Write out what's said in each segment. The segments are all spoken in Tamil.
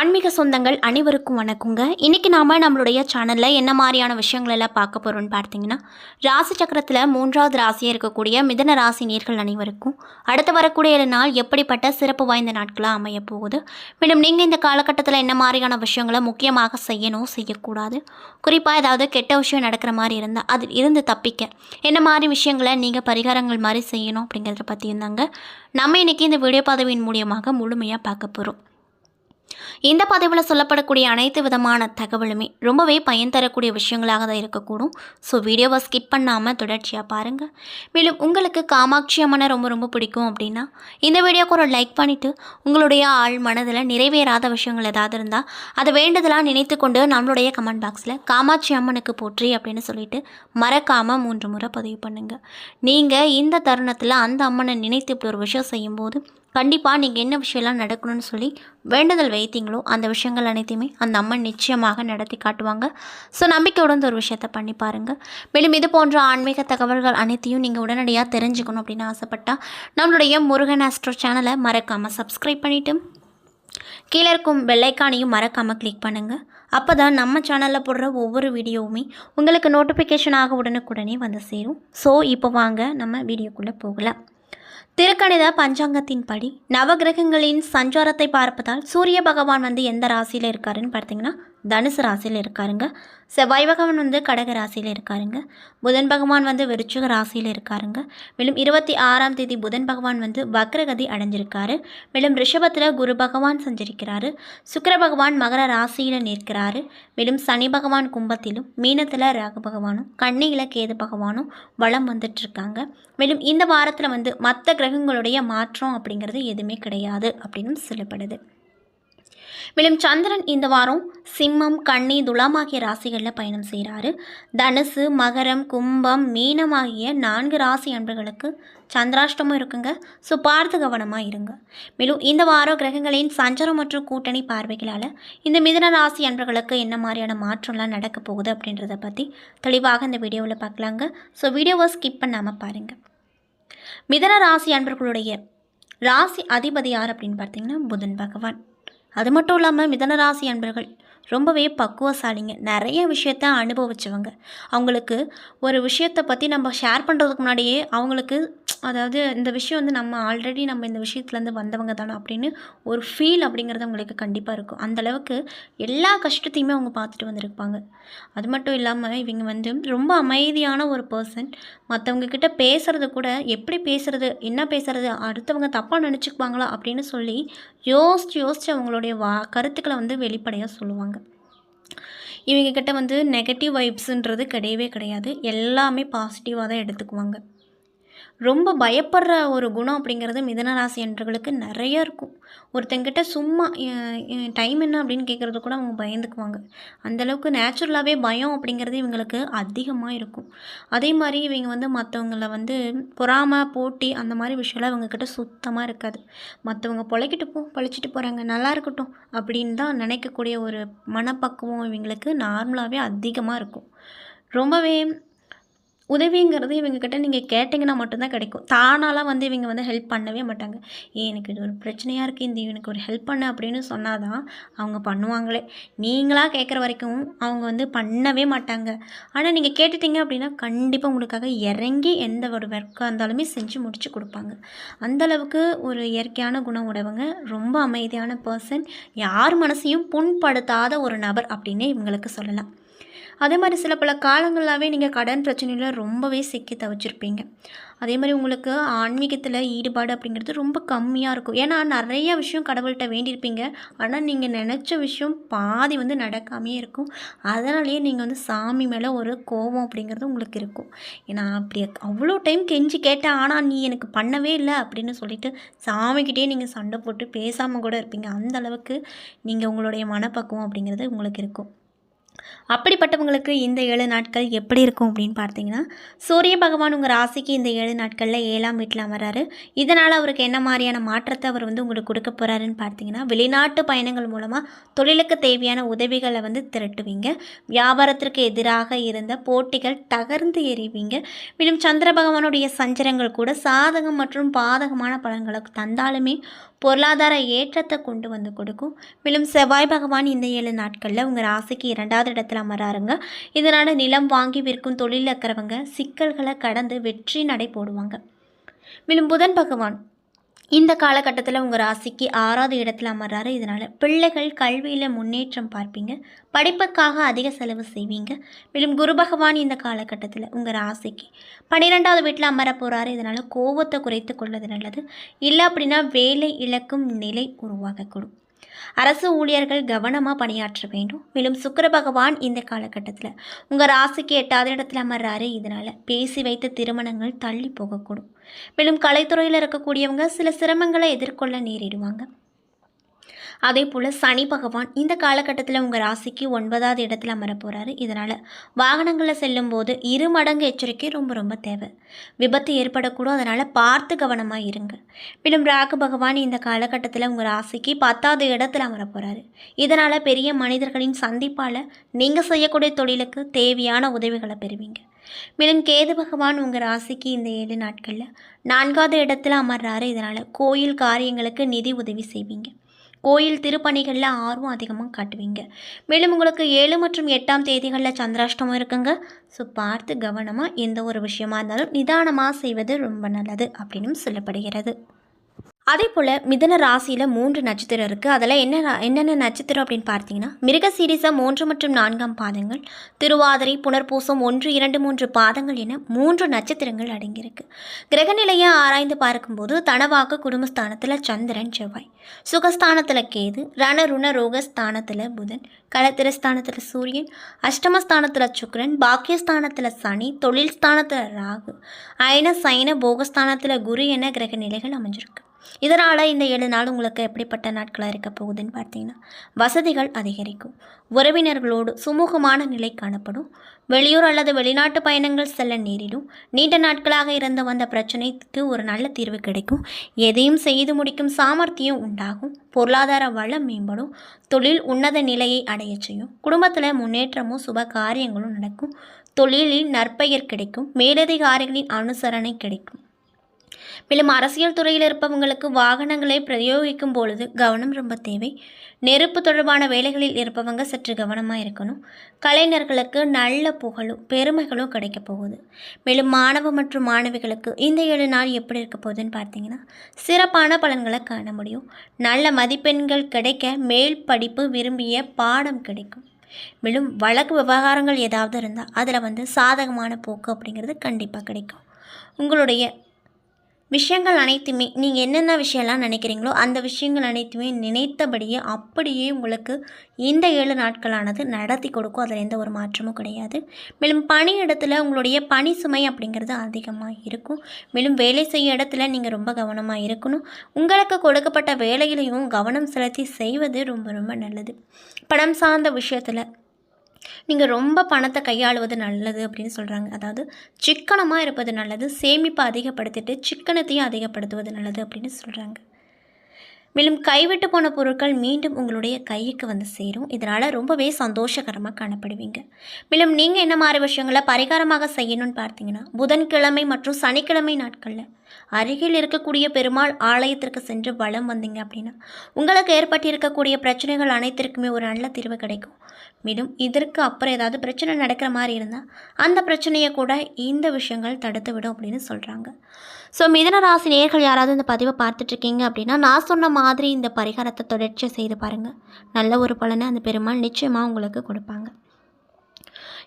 ஆன்மீக சொந்தங்கள் அனைவருக்கும் வணக்கங்க. இன்றைக்கி நாம் நம்மளுடைய சேனலில் என்ன மாதிரியான விஷயங்கள் எல்லாம் பார்க்க போகிறோம்னு பார்த்தீங்கன்னா ராசி சக்கரத்தில் மூன்றாவது ராசியாக இருக்கக்கூடிய மிதன ராசி நேர்கள் அனைவருக்கும் அடுத்து வரக்கூடிய நாள் எப்படிப்பட்ட சிறப்பு வாய்ந்த நாட்களாக அமைய போகுது? மேடம் நீங்கள் இந்த காலகட்டத்தில் என்ன மாதிரியான விஷயங்களை முக்கியமாக செய்யணும் செய்யக்கூடாது? குறிப்பாக ஏதாவது கெட்ட விஷயம் நடக்கிற மாதிரி இருந்தால் அதில் இருந்து தப்பிக்க. என்ன மாதிரி விஷயங்களை நீங்கள் பரிகாரங்கள் மாதிரி செய்யணும் அப்படிங்கிறத பற்றி இருந்தாங்க நம்ம இன்றைக்கி இந்த வீடியோ பதவியின் மூலியமாக முழுமையாக பார்க்க போகிறோம் இந்த பதிவில் சொல்லப்படக்கூடிய அனைத்து விதமான தகவலுமே ரொம்பவே பயன் தரக்கூடிய விஷயங்களாக தான் இருக்கக்கூடும். ஸோ வீடியோவை ஸ்கிப் பண்ணாமல் தொடர்ச்சியாக பாருங்கள் மேலும் உங்களுக்கு காமாட்சி அம்மனை ரொம்ப ரொம்ப பிடிக்கும் அப்படின்னா இந்த வீடியோக்கு ஒரு லைக் பண்ணிவிட்டு உங்களுடைய ஆள் மனதில் நிறைவேறாத விஷயங்கள் ஏதாவது இருந்தால் அதை வேண்டுதலாக நினைத்து கொண்டு நம்மளுடைய கமெண்ட் பாக்ஸில் காமாட்சி அம்மனுக்கு போற்றி அப்படின்னு சொல்லிட்டு மறக்காமல் மூன்று முறை பதிவு பண்ணுங்கள் நீங்கள் இந்த தருணத்தில் அந்த அம்மனை நினைத்து இப்படி ஒரு விஷயம் செய்யும்போது கண்டிப்பாக நீங்கள் என்ன விஷயம்லாம் நடக்கணும்னு சொல்லி வேண்டுதல் வைத்தீங்களோ அந்த விஷயங்கள் அனைத்தையுமே அந்த அம்மன் நிச்சயமாக நடத்தி காட்டுவாங்க. ஸோ நம்பிக்கையுடன் ஒரு விஷயத்தை பண்ணி பாருங்கள் மேலும் இது போன்ற ஆன்மீக தகவல்கள் அனைத்தையும் நீங்கள் உடனடியாக தெரிஞ்சுக்கணும் அப்படின்னு ஆசைப்பட்டால் நம்மளுடைய முருகன் ஆஸ்ட்ரோ சேனலை மறக்காமல் சப்ஸ்கிரைப் பண்ணிவிட்டு கீழே இருக்கும் பெல்லைக்கானையும் மறக்காமல் கிளிக் பண்ணுங்கள் அப்போ தான் நம்ம சேனலில் போடுற ஒவ்வொரு வீடியோவுமே உங்களுக்கு நோட்டிஃபிகேஷன் ஆக உடனுக்குடனே வந்து சேரும். ஸோ இப்போ வாங்க நம்ம வீடியோக்குள்ளே போகலாம். திருக்கணித பஞ்சாங்கத்தின்படி நவகிரகங்களின் சஞ்சாரத்தை பார்ப்பதால் சூரிய பகவான் வந்து எந்த ராசியில் இருக்காருன்னு பார்த்தீங்கன்னா தனுசு ராசியில் இருக்காருங்க. செவ்வாய் பகவான் வந்து கடக ராசியில் இருக்காருங்க. புதன் பகவான் வந்து விருச்சிக ராசியில் இருக்காருங்க. மேலும் இருபத்தி ஆறாம் தேதி புதன் பகவான் வந்து வக்ரகதி அடைஞ்சிருக்காரு. மேலும் ரிஷபத்தில் குரு பகவான் சஞ்சரிக்கிறாரு. சுக்கர பகவான் மகர ராசியில் நிற்கிறாரு. மேலும் சனி பகவான் கும்பத்திலும் மீனத்தில் ராகு பகவானும் கண்ணியில் கேது பகவானும் வளம் வந்துட்டு இருக்காங்க மேலும் இந்த வாரத்தில் வந்து மற்ற கிரகங்களுடைய மாற்றம் அப்படிங்கிறது எதுவுமே கிடையாது அப்படின்னு சொல்லப்படுது. மேலும் சந்திரன் இந்த வாரம் சிம்மம் கண்ணி துலாம் ஆகிய ராசிகளில் பயணம் செய்கிறாரு தனுசு மகரம் கும்பம் மீனம் ஆகிய நான்கு ராசி அன்பர்களுக்கு சந்திராஷ்டமும் இருக்குங்க. ஸோ பார்த்து கவனமாக இருங்க. மேலும் இந்த வாரம் கிரகங்களின் சஞ்சாரம் மற்றும் கூட்டணி பார்வைகளால் இந்த மிதன ராசி அன்பர்களுக்கு என்ன மாதிரியான மாற்றம்லாம் நடக்க போகுது அப்படின்றத பற்றி தெளிவாக இந்த வீடியோவில் பார்க்கலாங்க. ஸோ வீடியோவை ஸ்கிப் பண்ணாமல் பாருங்கள் மிதன ராசி அன்பர்களுடைய ராசி அதிபதி யார் அப்படின்னு பார்த்தீங்கன்னா புதன் பகவான். அது மட்டும் இல்லாமல் மிதனராசி அன்பர்கள் ரொம்பவே பக்குவசாலிங்க. நிறைய விஷயத்த அனுபவிச்சவங்க. அவங்களுக்கு ஒரு விஷயத்தை பற்றி நம்ம ஷேர் பண்ணுறதுக்கு முன்னாடியே அவங்களுக்கு அதாவது இந்த விஷயம் வந்து நம்ம ஆல்ரெடி நம்ம இந்த விஷயத்துலேருந்து வந்தவங்க தானே அப்படின்னு ஒரு ஃபீல் அப்படிங்கிறது அவங்களுக்கு கண்டிப்பாக இருக்கும். அந்தளவுக்கு எல்லா கஷ்டத்தையுமே அவங்க பார்த்துட்டு வந்திருப்பாங்க. அது மட்டும் இல்லாமல் இவங்க வந்து ரொம்ப அமைதியான ஒரு பர்சன் மற்றவங்கக்கிட்ட பேசுகிறது கூட எப்படி பேசுகிறது என்ன பேசுகிறது அடுத்தவங்க தப்பாக நினச்சிக்குவாங்களா அப்படின்னு சொல்லி யோசித்து யோசித்து அவங்களுடைய வா கருத்துக்களை வந்து வெளிப்படையாக சொல்லுவாங்க. இவங்க கிட்ட வந்து நெகட்டிவ் வைப்ஸுன்றது கிடையவே கிடையாது. எல்லாமே பாசிட்டிவாக தான் எடுத்துக்குவாங்க. ரொம்ப பயப்படுற ஒரு குணம் அப்படிங்கிறது மிதனராசி என்றர்களுக்கு நிறைய இருக்கும். ஒருத்தங்கிட்ட சும்மா டைம் என்ன அப்படின்னு கேட்குறது கூட அவங்க பயந்துக்குவாங்க. அந்தளவுக்கு நேச்சுரலாகவே பயம் அப்படிங்கிறது இவங்களுக்கு அதிகமாக இருக்கும். அதே மாதிரி இவங்க வந்து மற்றவங்கள வந்து பொறாமை போட்டி அந்த மாதிரி விஷயம்லாம் இவங்கக்கிட்ட சுத்தமாக இருக்காது. மற்றவங்க பொழைக்கிட்டு போ பழிச்சிட்டு போகிறாங்க நல்லா இருக்கட்டும் அப்படின்னு தான் நினைக்கக்கூடிய ஒரு மனப்பக்குவம் இவங்களுக்கு நார்மலாகவே அதிகமாக இருக்கும். ரொம்பவே உதவிங்கிறது இவங்கக்கிட்ட நீங்கள் கேட்டிங்கன்னா மட்டும்தான் கிடைக்கும். தானாலாம் வந்து இவங்க வந்து ஹெல்ப் பண்ணவே மாட்டாங்க. ஏ எனக்கு இது ஒரு பிரச்சனையாக இருக்குது இந்த இவனுக்கு ஒரு ஹெல்ப் பண்ண அப்படின்னு சொன்னால் தான் அவங்க பண்ணுவாங்களே. நீங்களாக கேட்குற வரைக்கும் அவங்க வந்து பண்ணவே மாட்டாங்க. ஆனால் நீங்கள் கேட்டுட்டீங்க அப்படின்னா கண்டிப்பாக உங்களுக்காக இறங்கி எந்த ஒரு ஒர்க்காக இருந்தாலுமே செஞ்சு முடிச்சு கொடுப்பாங்க. அந்தளவுக்கு ஒரு இயற்கையான குணம் உடையவங்க ரொம்ப அமைதியான பர்சன் யார் மனசையும் புண்படுத்தாத ஒரு நபர் அப்படின்னே இவங்களுக்கு சொல்லலாம். அதே மாதிரி சில பல காலங்களாகவே நீங்கள் கடன் பிரச்சனையில் ரொம்பவே சிக்கி தவிச்சிருப்பீங்க. அதே மாதிரி உங்களுக்கு ஆன்மீகத்தில் ஈடுபாடு அப்படிங்கிறது ரொம்ப கம்மியாக இருக்கும். ஏன்னா நிறைய விஷயம் கடவுள்கிட்ட வேண்டியிருப்பீங்க. ஆனால் நீங்கள் நினச்ச விஷயம் பாதி வந்து நடக்காமையே இருக்கும். அதனாலேயே நீங்கள் வந்து சாமி மேலே ஒரு கோபம் அப்படிங்கிறது உங்களுக்கு இருக்கும். ஏன்னா அப்படி அவ்வளோ டைம் கெஞ்சி கேட்டேன். ஆனால் நீ எனக்கு பண்ணவே இல்லை அப்படின்னு சொல்லிட்டு சாமிக்கிட்டே நீங்கள் சண்டை போட்டு பேசாமல் கூட இருப்பீங்க. அந்த அளவுக்கு நீங்கள் உங்களுடைய மனப்பக்குவம் அப்படிங்கிறது உங்களுக்கு இருக்கும். அப்படிப்பட்டவங்களுக்கு இந்த ஏழு நாட்கள் எப்படி இருக்கும் அப்படின்னு பார்த்தீங்கன்னா சூரிய பகவான் உங்கள் ராசிக்கு இந்த ஏழு நாட்களில் ஏழாம் வீட்டில் அமராரு இதனால் அவருக்கு என்ன மாதிரியான மாற்றத்தை அவர் வந்து உங்களுக்கு கொடுக்க போகிறாருன்னு பார்த்தீங்கன்னா வெளிநாட்டு பயணங்கள் மூலமாக தொழிலுக்கு தேவையான உதவிகளை வந்து திரட்டுவீங்க. வியாபாரத்திற்கு எதிராக இருந்த போட்டிகள் தகர்ந்து எறிவீங்க. மேலும் சந்திர பகவானுடைய சஞ்சரங்கள் கூட சாதகம் மற்றும் பாதகமான பலன்களை தந்தாலுமே பொருளாதார ஏற்றத்தை கொண்டு வந்து கொடுக்கும். மேலும் செவ்வாய் பகவான் இந்த ஏழு நாட்களில் உங்கள் ராசிக்கு இரண்டாவது இடத்துல அமராருங்க. இதனால் நிலம் வாங்கி விற்கும் தொழிலில் இருக்கிறவங்க சிக்கல்களை கடந்து வெற்றி நடை போடுவாங்க. மேலும் புதன் பகவான் இந்த காலகட்டத்தில் உங்கள் ராசிக்கு ஆறாவது இடத்துல அமர்றாரு. இதனால் பிள்ளைகள் கல்வியில் முன்னேற்றம் பார்ப்பீங்க. படிப்புக்காக அதிக செலவு செய்வீங்க. மேலும் குரு பகவான் இந்த காலகட்டத்தில் உங்கள் ராசிக்கு பன்னிரெண்டாவது வீட்டில் அமர போகிறாரு இதனால் கோபத்தை குறைத்து கொள்வது நல்லது. இல்லை அப்படின்னா வேலை இழக்கும் நிலை உருவாகக்கூடும். அரசு ஊழியர்கள் கவனமாக பணியாற்ற வேண்டும். மேலும் சுக்கர பகவான் இந்த காலகட்டத்தில் உங்கள் ராசிக்கு எட்டாவது இடத்துல அமர்றாரு. இதனால் பேசி வைத்த திருமணங்கள் தள்ளி போகக்கூடும். மேலும் கலைத்துறையில் இருக்கக்கூடியவங்க சில சிரமங்களை எதிர்கொள்ள நேரிடுவாங்க. அதே போல் சனி பகவான் இந்த காலகட்டத்தில் உங்கள் ராசிக்கு ஒன்பதாவது இடத்துல அமர போகிறாரு இதனால் வாகனங்களில் செல்லும்போது இரு மடங்கு எச்சரிக்கை ரொம்ப ரொம்ப தேவை. விபத்து ஏற்படக்கூடும். அதனால் பார்த்து கவனமாக இருங்க. மேலும் ராகு பகவான் இந்த காலகட்டத்தில் உங்கள் ராசிக்கு பத்தாவது இடத்துல அமர போகிறாரு இதனால் பெரிய மனிதர்களின் சந்திப்பால் நீங்கள் செய்யக்கூடிய தொழிலுக்கு தேவையான உதவிகளை பெறுவீங்க. மேலும் கேது பகவான் உங்கள் ராசிக்கு இந்த ஏழு நாட்களில் நான்காவது இடத்துல அமர்றாரு. இதனால் கோயில் காரியங்களுக்கு நிதி உதவி செய்வீங்க. கோயில் திருப்பணிகளில் ஆர்வம் அதிகமாக காட்டுவீங்க. மேலும் உங்களுக்கு ஏழு மற்றும் எட்டாம் தேதிகளில் சந்திராஷ்டமம் இருக்குங்க. ஸோ பார்த்து கவனமாக எந்த ஒரு விஷயமா இருந்தாலும் நிதானமாக செய்வது ரொம்ப நல்லது அப்படின்னு சொல்லப்படுகிறது. அதே போல் மிதன ராசியில் மூன்று நட்சத்திரம் இருக்குது அதில் என்ன என்னென்ன நட்சத்திரம் அப்படின்னு பார்த்தீங்கன்னா மிருக சீரிசம் மூன்று மற்றும் நான்காம் பாதங்கள் திருவாதிரை புனர்பூசம் ஒன்று இரண்டு மூன்று பாதங்கள் என மூன்று நட்சத்திரங்கள் அடங்கியிருக்கு. கிரகநிலையை ஆராய்ந்து பார்க்கும்போது தனவாக்கு குடும்பஸ்தானத்தில் சந்திரன் செவ்வாய். சுகஸ்தானத்தில் கேது ரணருண ரோகஸ்தானத்தில் புதன் களத்திரஸ்தானத்தில் சூரியன் அஷ்டமஸ்தானத்தில் சுக்ரன் பாக்கியஸ்தானத்தில் சனி தொழில் ஸ்தானத்தில் ராகு அயன சைன போகஸ்தானத்தில் குரு என கிரக நிலைகள் அமைஞ்சிருக்கு. இதனால் இந்த ஏழு நாள் உங்களுக்கு எப்படிப்பட்ட நாட்களாக இருக்க போகுதுன்னு பார்த்தீங்கன்னா வசதிகள் அதிகரிக்கும். உறவினர்களோடு சுமூகமான நிலை காணப்படும். வெளியூர் அல்லது வெளிநாட்டு பயணங்கள் செல்ல நேரிடும். நீண்ட நாட்களாக இருந்து வந்த பிரச்சனைக்கு ஒரு நல்ல தீர்வு கிடைக்கும். எதையும் செய்து முடிக்கும் சாமர்த்தியம் உண்டாகும். பொருளாதார வளம் மேம்படும். தொழில் உன்னத நிலையை அடைய செய்யும். குடும்பத்தில் முன்னேற்றமும் சுப காரியங்களும் நடக்கும். தொழிலில் நற்பெயர் கிடைக்கும். மேலதிகாரிகளின் அனுசரணை கிடைக்கும். மேலும் அரசியல் துறையில் இருப்பவங்களுக்கு வாகனங்களை பிரயோகிக்கும் பொழுது கவனம் ரொம்ப தேவை. நெருப்பு தொடர்பான வேலைகளில் இருப்பவங்க சற்று கவனமாக இருக்கணும். கலைஞர்களுக்கு நல்ல புகழும் பெருமைகளும் கிடைக்க போகுது. மேலும் மாணவ மற்றும் மாணவிகளுக்கு இந்த ஏழு நாள் எப்படி இருக்க போகுதுன்னு பார்த்தீங்கன்னா சிறப்பான பலன்களை காண முடியும். நல்ல மதிப்பெண்கள் கிடைக்க மேல் படிப்பு விரும்பிய பாடம் கிடைக்கும். மேலும் வழக்கு விவகாரங்கள் ஏதாவது இருந்தால் அதில் வந்து சாதகமான போக்கு அப்படிங்கிறது கண்டிப்பாக கிடைக்கும். உங்களுடைய விஷயங்கள் அனைத்துமே நீங்கள் என்னென்ன விஷயம்லாம் நினைக்கிறீங்களோ அந்த விஷயங்கள் அனைத்துமே நினைத்தபடியே அப்படியே உங்களுக்கு இந்த ஏழு நாட்களானது நடத்தி கொடுக்கும். அதில் எந்த ஒரு மாற்றமும் கிடையாது. மேலும் பணியிடத்தில் உங்களுடைய பணி சுமை அப்படிங்கிறது அதிகமாக இருக்கும். மேலும் வேலை செய்ய இடத்துல நீங்கள் ரொம்ப கவனமாக இருக்கணும். உங்களுக்கு கொடுக்கப்பட்ட வேலையிலையும் கவனம் செலுத்தி செய்வது ரொம்ப ரொம்ப நல்லது. பணம் சார்ந்த விஷயத்தில் நீங்கள் ரொம்ப பணத்தை கையாளுவது நல்லது அப்படின்னு சொல்கிறாங்க அதாவது சிக்கனமாக இருப்பது நல்லது சேமிப்பை அதிகப்படுத்திட்டு சிக்கனத்தையும் அதிகப்படுத்துவது நல்லது அப்படின்னு சொல்கிறாங்க மேலும் கைவிட்டு போன பொருட்கள் மீண்டும் உங்களுடைய கைக்கு வந்து சேரும். இதனால் ரொம்பவே சந்தோஷகரமாக காணப்படுவீங்க. மேலும் நீங்கள் என்ன மாதிரி விஷயங்களை பரிகாரமாக செய்யணும்னு பார்த்தீங்கன்னா புதன்கிழமை மற்றும் சனிக்கிழமை நாட்களில் அருகில் இருக்கக்கூடிய பெருமாள் ஆலயத்திற்கு சென்று வளம் வந்தீங்க அப்படின்னா உங்களுக்கு ஏற்பட்டிருக்கக்கூடிய பிரச்சனைகள் அனைத்திற்குமே ஒரு நல்ல தீர்வு கிடைக்கும். மேலும் இதற்கு அப்புறம் ஏதாவது பிரச்சனை நடக்கிற மாதிரி இருந்தால் அந்த பிரச்சனையை கூட இந்த விஷயங்கள் தடுத்து விடும் அப்படின்னு சொல்கிறாங்க ஸோ மிதன ராசி நேர்கள் யாராவது இந்த பதிவை பார்த்துட்ருக்கீங்க அப்படின்னா நான் சொன்ன மாதிரி இந்த பரிகாரத்தை தொடர்ச்சியாக செய்து பாருங்கள் நல்ல ஒரு பலனை அந்த பெருமாள் நிச்சயமாக உங்களுக்கு கொடுப்பாங்க.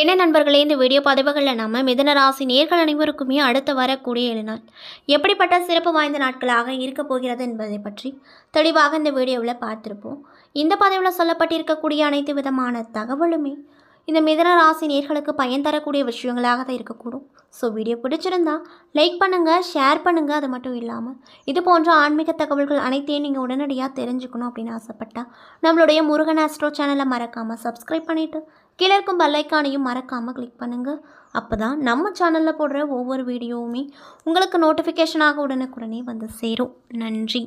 என்ன நண்பர்களே இந்த வீடியோ பதிவுகளில் நம்ம மிதன ராசி நேர்கள் அனைவருக்குமே அடுத்து வரக்கூடிய ஏழு நாள். எப்படிப்பட்ட சிறப்பு வாய்ந்த நாட்களாக இருக்க போகிறது என்பதை பற்றி தெளிவாக இந்த வீடியோவில் பார்த்துருப்போம். இந்த பதிவில் சொல்லப்பட்டிருக்கக்கூடிய அனைத்து விதமான தகவலுமே இந்த மிதன ராசி நேர்களுக்கு பயன் தரக்கூடிய விஷயங்களாக தான் இருக்கக்கூடும். ஸோ வீடியோ பிடிச்சிருந்தா லைக் பண்ணுங்கள் ஷேர் பண்ணுங்கள் அது மட்டும் இல்லாமல் இது போன்ற ஆன்மீக தகவல்கள் அனைத்தையும் நீங்கள் உடனடியாக தெரிஞ்சுக்கணும் அப்படின்னு ஆசைப்பட்டா நம்மளுடைய முருகன் ஆஸ்ட்ரோ சேனலை மறக்காமல் சப்ஸ்கிரைப் பண்ணிவிட்டு கீழே இருக்கும் பெல்லைக்கானையும் மறக்காமல் கிளிக் பண்ணுங்கள் அப்போ தான் நம்ம சேனலில் போடுற ஒவ்வொரு வீடியோவுமே உங்களுக்கு நோட்டிஃபிகேஷனாக உடனுக்குடனே வந்து சேரும். நன்றி.